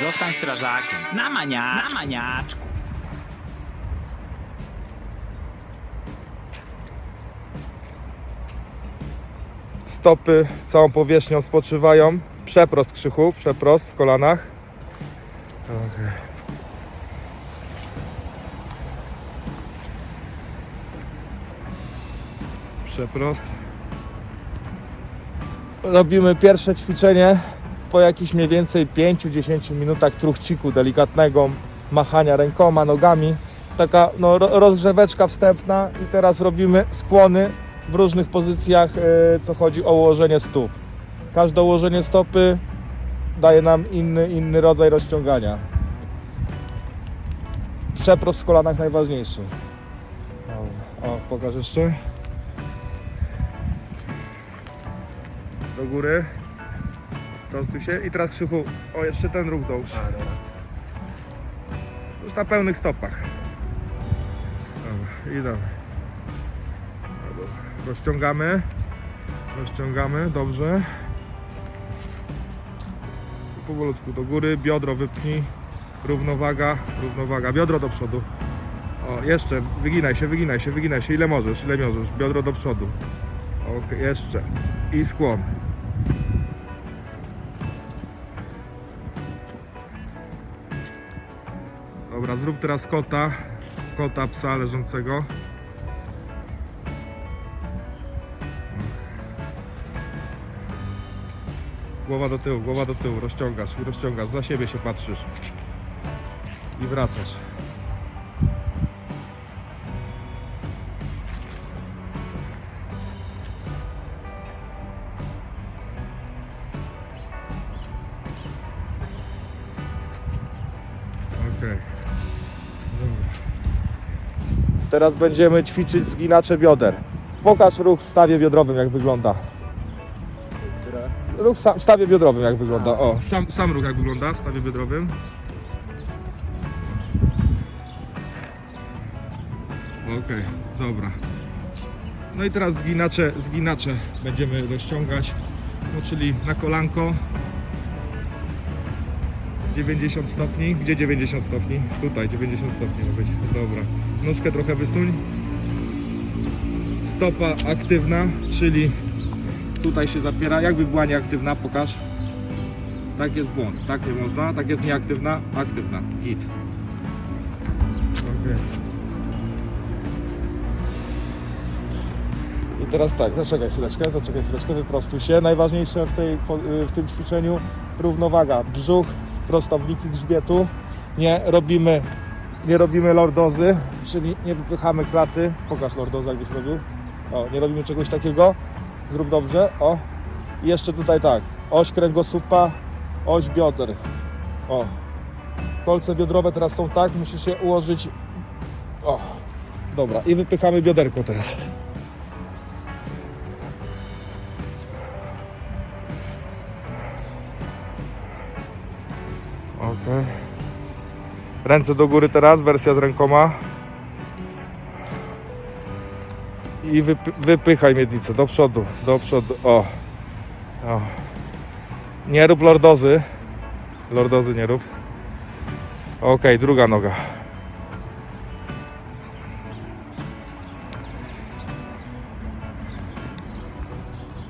Zostań strażakiem. Na maniaczku. Na maniaczku. Stopy całą powierzchnią spoczywają. Przeprost krzychu, przeprost w kolanach. Okej. Przeprost. Robimy pierwsze ćwiczenie po jakichś mniej więcej 5-10 minutach truchciku delikatnego, machania rękoma, nogami. Taka no, ro- rozgrzeweczka wstępna i teraz robimy skłony w różnych pozycjach, e, co chodzi o ułożenie stóp. Każde ułożenie stopy daje nam inny, inny rodzaj rozciągania. Przeprost w kolanach najważniejszy. O, o jeszcze. Do góry. Prostuj się i teraz krzychu. O, jeszcze ten ruch dołóż. Już na pełnych stopach. Dobra, i. Dobra, Rozciągamy. Rozciągamy, dobrze. I powolutku do góry, biodro wypchnij. Równowaga, równowaga, biodro do przodu. O, jeszcze, wyginaj się, wyginaj się, wyginaj się, ile możesz, ile możesz. Biodro do przodu. Ok, jeszcze. I skłon. Dobra, zrób teraz kota. Kota, psa leżącego. Głowa do tyłu, głowa do tyłu, rozciągasz rozciągasz, za siebie się patrzysz. I wracasz. Teraz będziemy ćwiczyć zginacze bioder. Pokaż ruch w stawie biodrowym, jak wygląda. Ruch w sta- w stawie biodrowym, jak wygląda. O, sam, sam ruch, jak wygląda w stawie biodrowym. Okej, dobra. No i teraz zginacze, zginacze będziemy rozciągać, no, czyli na kolanko 90 stopni. Gdzie 90 stopni? Tutaj 90 stopni ma być. Dobra. Nóżkę trochę wysuń. Stopa aktywna, czyli tutaj się zapiera. Jak była nieaktywna? Pokaż. Tak jest błąd. Tak nie można. Tak jest nieaktywna. Aktywna. Git. Okay. I teraz tak, zaczekaj chwileczkę, zaczekaj chwileczkę, wyprostuj się. Najważniejsze w, tej, po- w tym ćwiczeniu równowaga. Brzuch, prostowniki grzbietu. Nie robimy, nie robimy lordozy, czyli nie wypychamy klaty. Pokaż lordozę, jakbyś robił. O, nie robimy czegoś takiego. Zrób dobrze. O. I jeszcze tutaj tak. Oś kręgosłupa, oś bioder. O. Kolce biodrowe teraz są tak, musisz je ułożyć. O. Dobra. I wypychamy bioderko teraz. Ręce do góry teraz, wersja z rękoma. I wypy, wypychaj miednicę do przodu, do przodu. O. o. Nie rób lordozy. Lordozy nie rób. Ok, druga noga.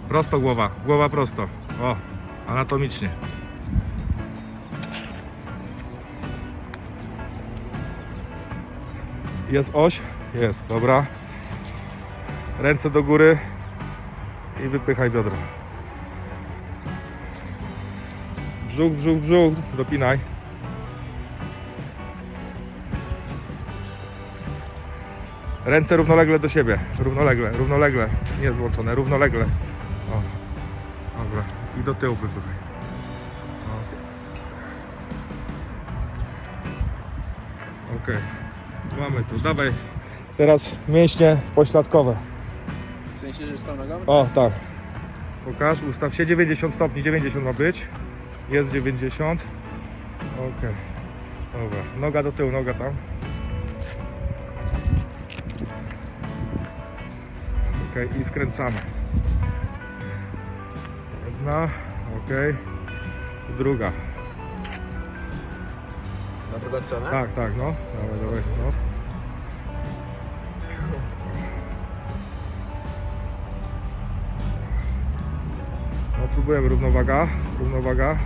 Prosto głowa, głowa prosto. O, anatomicznie. Jest oś? Jest, dobra. Ręce do góry i wypychaj biodro. Brzuch, brzuch, brzuch. Dopinaj. Ręce równolegle do siebie. Równolegle, równolegle. Nie złączone, równolegle. O. Dobra. I do tyłu wypychaj. Okej. Mamy tu, dawaj. Teraz mięśnie pośladkowe. W sensie, że z tą nogą? O, tak. Pokaż, ustaw się 90 stopni, 90 ma być. Jest 90. Okej. Dobra, noga do tyłu, noga tam. Okej, i skręcamy. Jedna, okej. Druga. Na drugą stronę? Tak, tak, no. Dawaj, dawaj, no. No próbujemy równowaga, równowaga.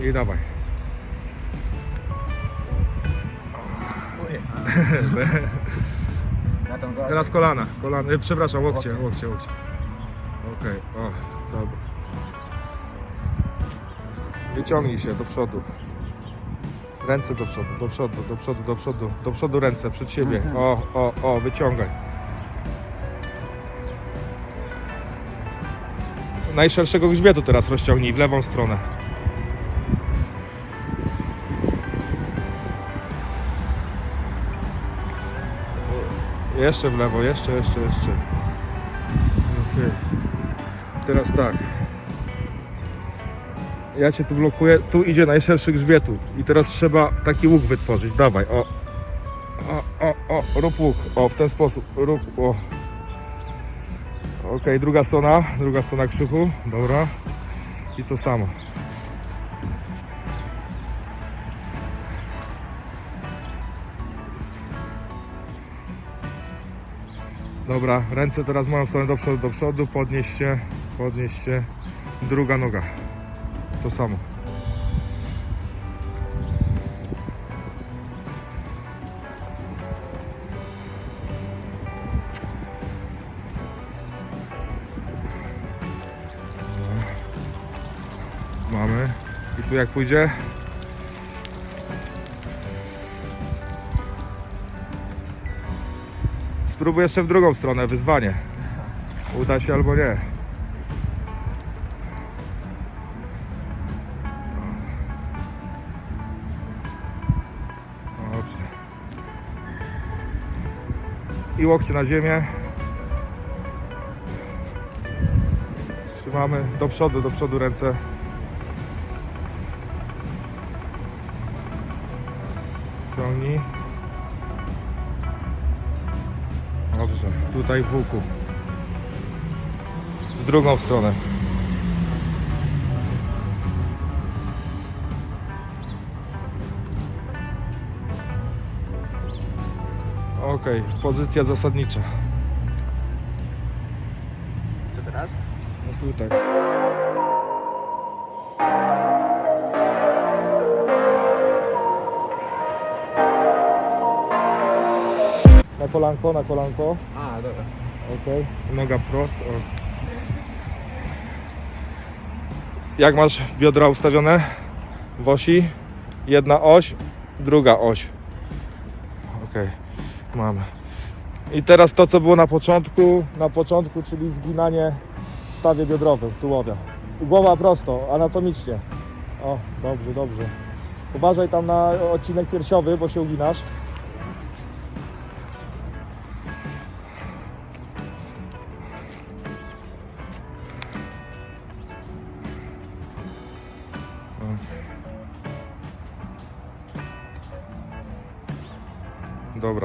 I dawaj. Na tą. Teraz kolana, kolana, e, przepraszam, łokcie, łokcie, łokcie. Okej, o, dobra. Wyciągnij się do przodu. Ręce do przodu, do przodu, do przodu, do przodu, do przodu ręce, przed siebie. Mhm. O, o, o, wyciągaj. Najszerszego grzbietu teraz rozciągnij w lewą stronę. Jeszcze w lewo, jeszcze, jeszcze, jeszcze. Okej. Teraz tak. Ja cię tu blokuję. Tu idzie najszerszy grzbietu. I teraz trzeba taki łuk wytworzyć. Dawaj, o. O, o, o, rób łuk. O, w ten sposób. Rób, o. Okej, druga strona. Druga strona krzyku. Dobra. I to samo. Dobra, ręce teraz moją stronę do przodu, do przodu, podnieś się, podnieś się, druga noga, to samo. Mamy. I tu jak pójdzie? Spróbuj jeszcze w drugą stronę, wyzwanie. Uda się albo nie. I łokcie na ziemię. Trzymamy do przodu, do przodu ręce. Ciągnij. Dobrze, tutaj w łuku. W drugą stronę. Pozycja zasadnicza. Co teraz? No tutaj. Na kolanko, na kolanko. A, dobra. Okej. Noga prost. O. Jak masz biodra ustawione? W osi. Jedna oś, druga oś. Okej, mamy. I teraz to, co było na początku, na początku, czyli zginanie w stawie biodrowym, tułowia. Głowa prosto, anatomicznie. O, dobrze, dobrze. Uważaj tam na odcinek piersiowy, bo się uginasz.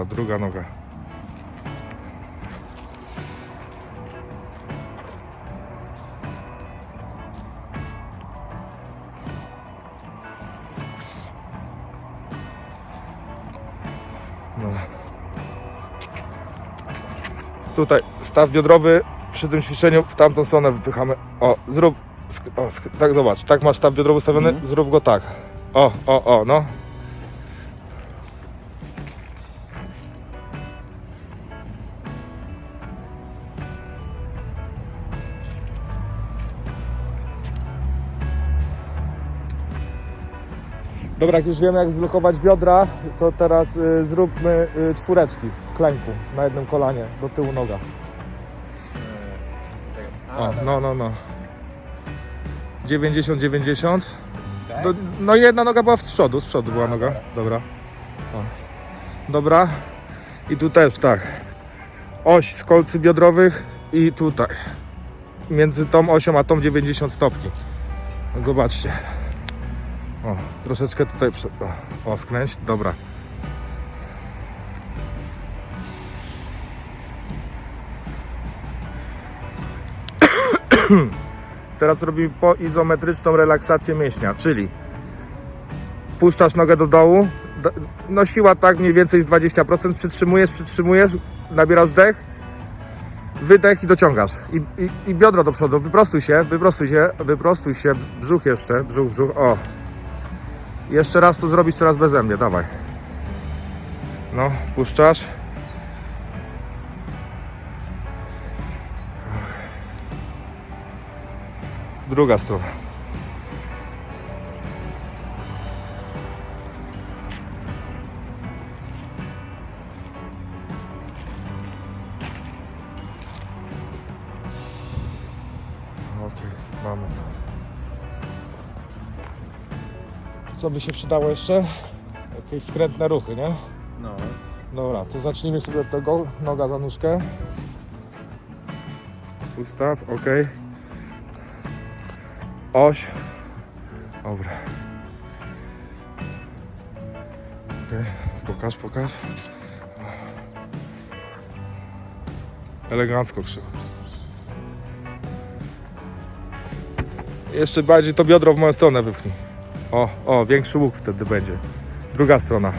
Druga noga. No. Tutaj staw biodrowy przy tym ćwiczeniu w tamtą stronę wypychamy. O, zrób. O, tak zobacz, tak masz staw biodrowy ustawiony, Mhm. zrób go tak. O, o, o, no. Dobra, jak już wiemy jak zblokować biodra, to teraz y, zróbmy y, czwóreczki w klęku na jednym kolanie, do tyłu noga. A, O, no, no, no. 90, 90. Tak? Do, no i jedna noga była z przodu, z przodu była noga. dobra. Dobra. O. Dobra. I tu też tak. Oś z kolcy biodrowych i tutaj. Między tą osią a tą 90 stopni. Zobaczcie. O, troszeczkę tutaj. prze-. Dobra. teraz robimy poizometryczną relaksację mięśnia, czyli puszczasz nogę do dołu, no siła tak mniej więcej z 20%, przytrzymujesz, przytrzymujesz, nabierasz wdech, wydech i dociągasz. I, i, I biodro do przodu, wyprostuj się, wyprostuj się, wyprostuj się, brzuch jeszcze, brzuch, brzuch, o. Jeszcze raz to zrobić teraz beze mnie, dawaj. No, puszczasz. Druga strona. Co by się przydało jeszcze? Jakieś skrętne ruchy, nie? No. Dobra, to zacznijmy sobie od tego. Noga za nóżkę. Ustaw, ok. Oś. Dobra. Ok, pokaż, pokaż. Elegancko krzyk. Jeszcze bardziej to biodro w moją stronę wypchnij. O, o, większy łuk wtedy będzie. Druga strona.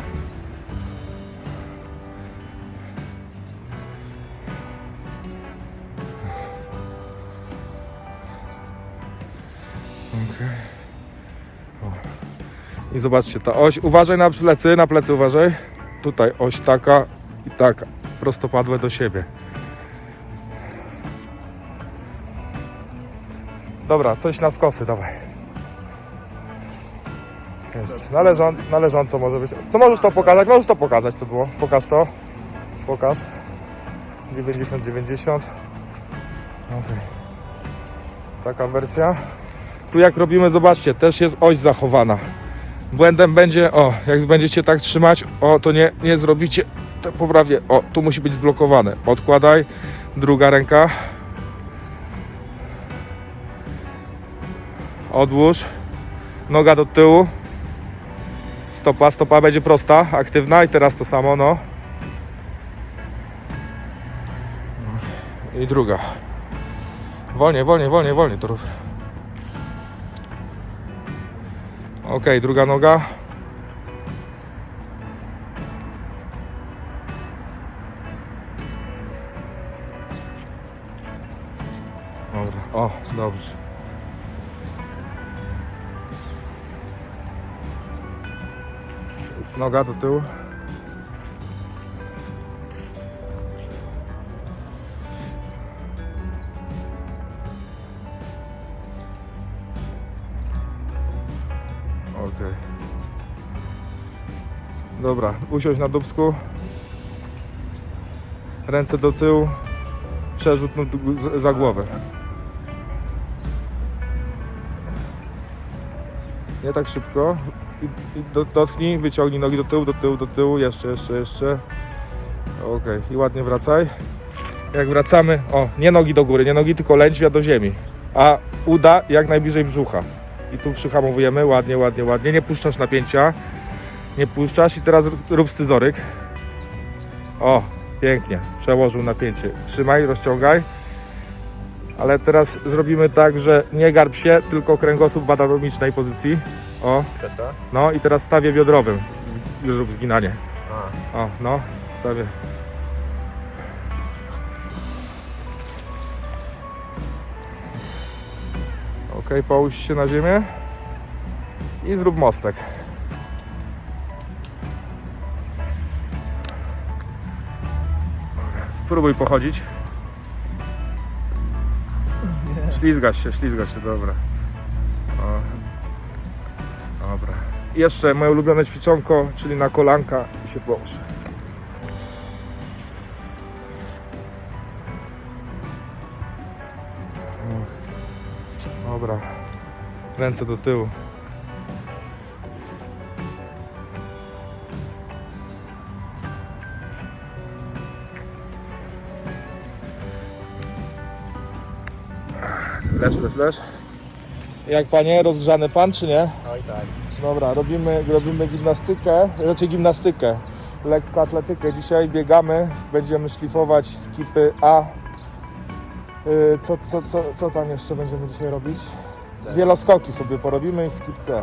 I zobaczcie, ta oś, uważaj na plecy, na plecy uważaj. Tutaj oś taka i taka, prostopadłe do siebie. Dobra, coś na skosy, dawaj. Jest. Na, leżą, na leżąco może być. To możesz to pokazać, możesz to pokazać, co było. Pokaż to. Pokaż. 90, 90. Okej. Taka wersja. Tu jak robimy, zobaczcie, też jest oś zachowana. Błędem będzie, o, jak będziecie tak trzymać, o, to nie, nie zrobicie te poprawnie. O, tu musi być zblokowane. Odkładaj, druga ręka. Odłóż. Noga do tyłu. Stopa, stopa będzie prosta, aktywna i teraz to samo, no. I druga. Wolniej, wolniej, wolniej, wolniej to rób. Ok, druga noga. Dobra, o, dobrze. Noga do tyłu. Okej. Dobra, usiądź na dubsku. Ręce do tyłu. Przerzut za głowę. Nie tak szybko. Do, dotknij, wyciągnij nogi do tyłu, do tyłu, do tyłu. Jeszcze, jeszcze, jeszcze. Okej, i ładnie wracaj. Jak wracamy, o, nie nogi do góry, nie nogi, tylko lędźwia do ziemi. A uda jak najbliżej brzucha. I tu przyhamowujemy, ładnie, ładnie, ładnie. Nie puszczasz napięcia. Nie puszczasz i teraz rób scyzoryk. O, pięknie. Przełożył napięcie. Trzymaj, rozciągaj. Ale teraz zrobimy tak, że nie garb się, tylko kręgosłup w anatomicznej pozycji. O, to? no i teraz stawię biodrowym. Z, zrób zginanie. A. O, no, stawię. Ok, połóż się na ziemię i zrób mostek. Dobra, Spróbuj pochodzić. Ślizgasz się, ślizgasz się, dobra. Jeszcze moje ulubione ćwiczonko, czyli na kolanka i się połóż. Dobra. Ręce do tyłu. Leż, leż, leż. Jak panie, rozgrzany pan czy nie? Oj tak. Dobra, robimy, robimy gimnastykę, raczej gimnastykę, lekkoatletykę. Dzisiaj biegamy, będziemy szlifować skipy A, Y, Co, co, co, co tam jeszcze będziemy dzisiaj robić? Wieloskoki sobie porobimy i skip C.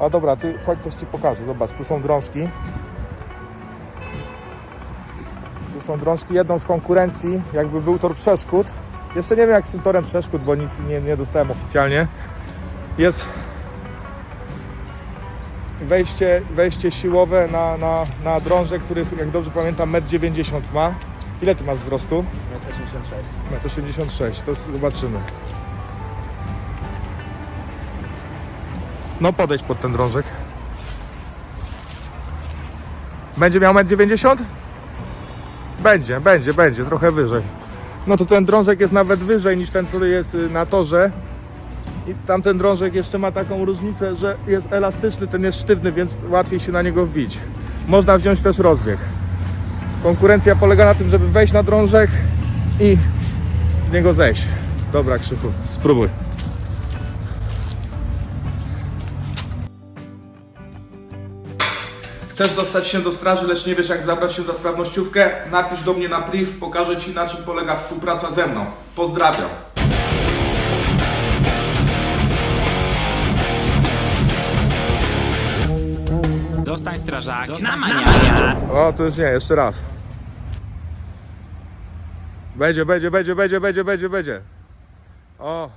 A dobra, ty chodź coś ci pokażę. Zobacz, tu są drążki. Tu są drążki, jedną z konkurencji, jakby był tor przeszkód. Jeszcze nie wiem jak z tym torem przeszkód, bo nic nie, nie dostałem oficjalnie. Jest wejście, wejście siłowe na, na, na drążek, który jak dobrze pamiętam 1,90 m ma. Ile ty masz wzrostu? 86. 1,86 to zobaczymy. No podejdź pod ten drążek. Będzie miał 1,90 m? Będzie, będzie, będzie, trochę wyżej. No to ten drążek jest nawet wyżej niż ten, który jest y, na torze. I tamten drążek jeszcze ma taką różnicę, że jest elastyczny, ten jest sztywny, więc łatwiej się na niego wbić. Można wziąć też rozbieg. Konkurencja polega na tym, żeby wejść na drążek i z niego zejść. Dobra, Krzychu, spróbuj. Chcesz dostać się do straży, lecz nie wiesz jak zabrać się za sprawnościówkę? Napisz do mnie na priv, pokażę Ci na czym polega współpraca ze mną. Pozdrawiam. Strażakiem. Na maniaka. O, to już nie, jeszcze raz. Będzie, będzie, będzie, będzie, będzie, będzie, będzie. O,